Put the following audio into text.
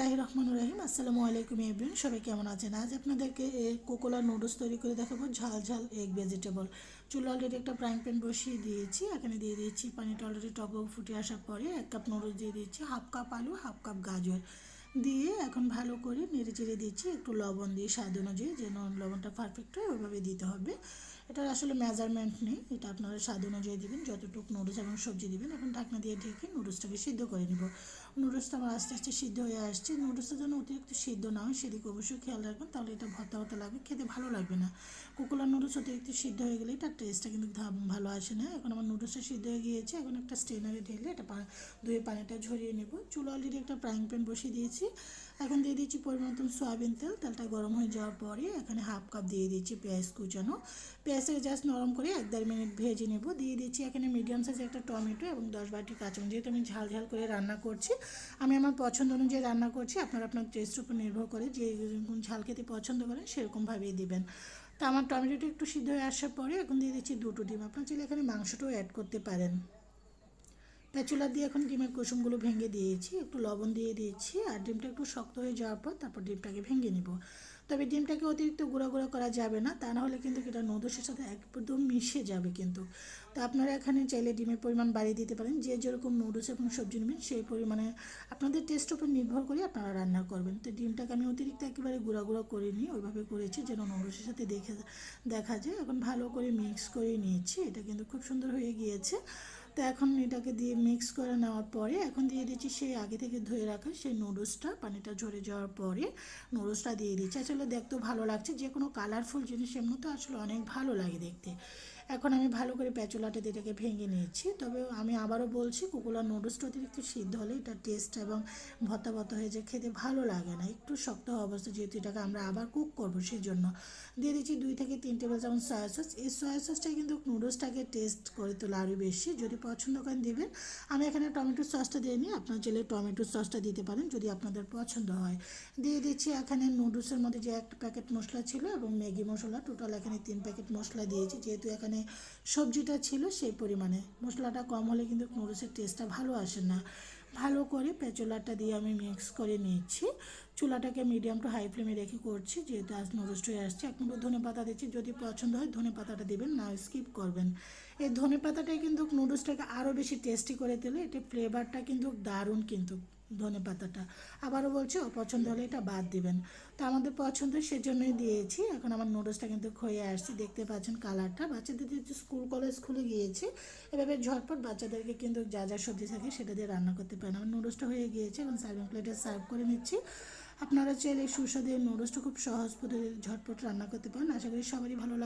লাহি রহমান রাহিম। আসসালামু আলাইকুম এভরিন সবাই কেমন আছেন? আজ আপনাদেরকে কোকোলা নুডলস তৈরি করে দেখাবো। ঝাল ঝাল এগ ভেজিটেবল চুলো অলরেডি একটা ফ্রাইং প্যান বসিয়ে দিয়েছি। এখানে দিয়ে দিয়েছি পানিটা অলরেডি টক ফুটে আসার পরে এক কাপ নুডলস দিয়ে দিয়েছি হাফ কাপ আলু হাফ কাপ গাজর। দিয়ে এখন ভালো করে নেড়ে চেড়ে দিচ্ছি একটু লবণ দিয়ে স্বাদ অনুযায়ী, যেন লবণটা পারফেক্ট হয়, ওইভাবে দিতে হবে। এটার আসলে মেজারমেন্ট নেই। এটা আপনারা স্বাদ অনুযায়ী দেবেন, যতটুকু নুডলস এবং সবজি দেবেন, এখন ঢাকনা দিয়ে ঢেকে নুডলসটাকে সিদ্ধ করে নিব। নুডলসটা আমার আস্তে আস্তে সিদ্ধ হয়ে আসছে। নুডলসটা যেন অতিরিক্ত সিদ্ধ না হয়, সেদিকে অবশ্যই খেয়াল রাখবেন, তাহলে এটা ভর্তা ভর্তা লাগবে, খেতে ভালো লাগবে না। কুকুলা নুডলস অতিরিক্ত সিদ্ধ হয়ে গেলে তার টেস্টটা কিন্তু ভালো আসে না। এখন আমার নুডলসটা সিদ্ধ হয়ে গিয়েছে, এখন একটা স্টেনারে ঢেলে এটা ধুয়ে পানিটা ঝরিয়ে নেব। চুলো অলরেডি একটা ফ্রাইং প্যান বসিয়ে দিয়েছি। এখন দিয়ে দিচ্ছি পরিমাণ সয়াবিন তেল। তেলটা গরম হয়ে যাওয়ার পরে এখানে হাফ কাপ দিয়ে দিচ্ছি পেঁয়াজ কুচানো। পেঁয়াজটাকে জাস্ট নরম করে এক দেড় মিনিট ভেজে নেব। দিয়ে দিচ্ছি এখানে মিডিয়াম সাইজ একটা টমেটো এবং দশ বাটি কাঁচামরিচ। যেহেতু আমি ঝাল ঝাল করে রান্না করছি, আমি আমার পছন্দ অনুযায়ী রান্না করছি। আপনারা আপনার টেস্টের উপর নির্ভর করে যে ঝাল খেতে পছন্দ করেন সেরকমভাবেই দেবেন। তো আমার টমেটোটা একটু সিদ্ধ হয়ে আসার পরে এখন দিয়ে দিচ্ছি দুটো ডিম। আপনার চাইলে এখানে মাংসটাও অ্যাড করতে পারেন। প্যাচুলা দিয়ে এখন ডিমের কুসুমগুলো ভেঙে দিয়েছি, একটু লবণ দিয়ে দিয়েছি আর ডিমটা একটু শক্ত হয়ে যাওয়ার পর তারপর ডিমটাকে ভেঙে নিব। তবে ডিমটাকে অতিরিক্ত গুঁড়া গুঁড়া করা যাবে না, তা নাহলে কিন্তু এটা নুডলসের সাথে একদম মিশে যাবে কিন্তু। তো আপনারা এখানে চাইলে ডিমের পরিমাণ বাড়িয়ে দিতে পারেন, যে যেরকম নুডলস এবং সবজি নেবেন সেই পরিমাণে আপনাদের টেস্ট উপর নির্ভর করে আপনারা রান্না করবেন। তো ডিমটাকে আমি অতিরিক্ত একেবারে গুঁড়া গুঁড়া করে নিই ওইভাবে করেছি যেন নুডলসের সাথে দেখে, দেখা যায়। এখন ভালো করে মিক্স করে নিয়েছি, এটা কিন্তু খুব সুন্দর হয়ে গিয়েছে। তো এখন এটাকে দিয়ে মিক্স করে নেওয়ার পরে এখন দিয়ে দিচ্ছি সেই আগে থেকে ধুয়ে রাখা সেই নুডলসটা, পানিটা ঝরে যাওয়ার পরে নুডলসটা দিয়ে দিচ্ছি। আসলে দেখতেও ভালো লাগছে যে কোনো কালারফুল জিনিস এমনি তো আসলে অনেক ভালো লাগে দেখতে। এখন আমি ভালো করে প্যাচোলাটে এটাকে ভেঙে নিয়েছি। তবে আমি আবারও বলছি কুকুলার নুডলসটা অতিরিক্ত সিদ্ধ হলে এটা টেস্ট এবং ভত্তা ভত্তা হয়ে যে খেতে ভালো লাগে না। একটু শক্ত অবস্থা, যেহেতু এটাকে আমরা আবার কুক করব সেই জন্য দিয়ে দিচ্ছি দুই থেকে তিন টেবিল চামচ সয়া সস এই সয়া সসটা কিন্তু নুডলসটাকে টেস্ট করে তোলা আরও বেশি। যদি পছন্দ করেন দেবেন। আমি এখানে টমেটো সসটা দিয়ে নিই। আপনার চাইলে টমেটো সসটা দিতে পারেন যদি আপনাদের পছন্দ হয়। দিয়ে দিচ্ছি এখানে নুডলসের মধ্যে যে একটা প্যাকেট মশলা ছিল এবং ম্যাগি মশলা টোটাল এখানে তিন প্যাকেট মশলা দিয়েছি। যেহেতু এখানে সবজিটা ছিল সেই পরিমাণে। মশলাটা কম হলে কিন্তু নুডলসের টেস্টটা ভালো আসে না। ভালো করে পেঁচলাটা দিয়ে আমি মিক্স করে নিচ্ছি চুলাটাকে মিডিয়াম টু হাই ফ্লেমে রেখে করছি, যেহেতু আজ নুডলস হয়ে আসছে। এক মিনিট ধনে পাতা দিচ্ছি, যদি পছন্দ হয় ধনে পাতাটা দেবেন, না স্কিপ করবেন। এই ধনে পাতাটাই কিন্তু নুডলসটাকে আরও বেশি টেস্টি করে তোলে এটা ফ্লেভারটা কিন্তু দারুণ কিন্তু। ধনে পাতাটা। আবারও বলছি, অপছন্দ হলে এটা বাদ দিবেন। তো আমাদের পছন্দ সেজন্যই দিয়েছি। এখন আমার নুডলসটা কিন্তু খয়ে আসছি। দেখতে পাচ্ছেন কালারটা বাচ্চাদের যেহেতু স্কুল কলেজ খুলে গিয়েছে, এভাবে ঝটপট বাচ্চাদেরকে কিন্তু যা যা সবজি থাকে সেটা দিয়ে রান্না করতে পারেন। আমার নুডলসটা হয়ে গিয়েছে এবং সার্ভিং প্লেটে সার্ভ করে নিচ্ছি। আপনারা চাইলে সুস্বাদু নুডলসটা খুব সহজ পদ্ধতিতে ঝটপট রান্না করতে পারেন। আশা করি সবারই ভালো